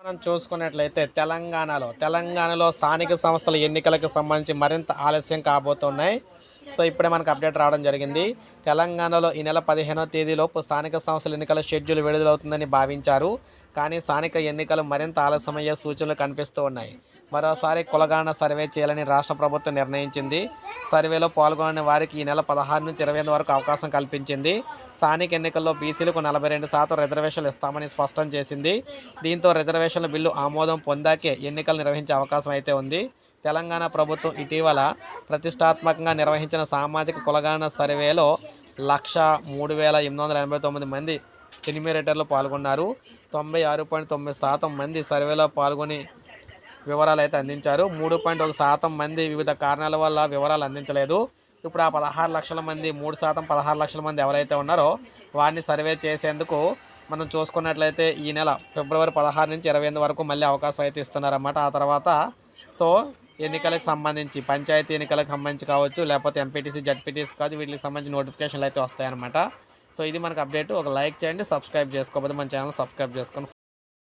మనం చూసుకున్నట్లయితే తెలంగాణలో తెలంగాణలో స్థానిక సంస్థల ఎన్నికలకు సంబంధించి మరింత ఆలస్యం కాబోతున్నాయి. సో ఇప్పుడే మనకు అప్డేట్ రావడం జరిగింది. తెలంగాణలో ఈ నెల పదిహేనవ తేదీలోపు స్థానిక సంస్థల ఎన్నికల షెడ్యూల్ విడుదలవుతుందని భావించారు. కానీ స్థానిక ఎన్నికలు మరింత ఆలస్యమయ్యే సూచనలు కనిపిస్తూ ఉన్నాయి. మరోసారి కులగాన సర్వే చేయాలని రాష్ట్ర ప్రభుత్వం నిర్ణయించింది. సర్వేలో పాల్గొనని వారికి ఈ నెల పదహారు నుంచి ఇరవై ఎనిమిది వరకు అవకాశం కల్పించింది. స్థానిక ఎన్నికల్లో బీసీలకు నలభై రెండు శాతం రిజర్వేషన్లు ఇస్తామని స్పష్టం చేసింది. దీంతో రిజర్వేషన్ల బిల్లు ఆమోదం పొందాకే ఎన్నికలు నిర్వహించే అవకాశం అయితే ఉంది. తెలంగాణ ప్రభుత్వం ఇటీవల ప్రతిష్టాత్మకంగా నిర్వహించిన సామాజిక కులగాన సర్వేలో లక్ష మూడు వేల ఎనిమిది వందల ఎనభై తొమ్మిది మంది ఎనిమిరేటర్లు పాల్గొన్నారు. తొంభై ఆరు పాయింట్ తొమ్మిది శాతం మంది సర్వేలో పాల్గొని వివరాలు అయితే అందించారు. మూడు పాయింట్ ఒక శాతం మంది వివిధ కారణాల వల్ల వివరాలు అందించలేదు. ఇప్పుడు ఆ పదహారు లక్షల మంది మూడు శాతం పదహారు లక్షల మంది ఎవరైతే ఉన్నారో వారిని సర్వే చేసేందుకు మనం చూసుకున్నట్లయితే ఈ నెల ఫిబ్రవరి పదహారు నుంచి ఇరవై ఎనిమిది వరకు మళ్ళీ అవకాశం అయితే ఇస్తున్నారన్నమాట. ఆ తర్వాత సో ఎన్నికలకు సంబంధించి పంచాయతీ ఎన్నికలకు సంబంధించి కావచ్చు లేకపోతే ఎంపీటీసీ జడ్పీటీసీ కావచ్చు వీటికి సంబంధించి నోటిఫికేషన్లు అయితే వస్తాయన్నమాట. సో ఇది మనకు అప్డేట్ ఒక లైక్ చేయండి సబ్స్క్రైబ్ చేసుకోకపోతే మన ఛానల్ సబ్స్క్రైబ్ చేసుకొని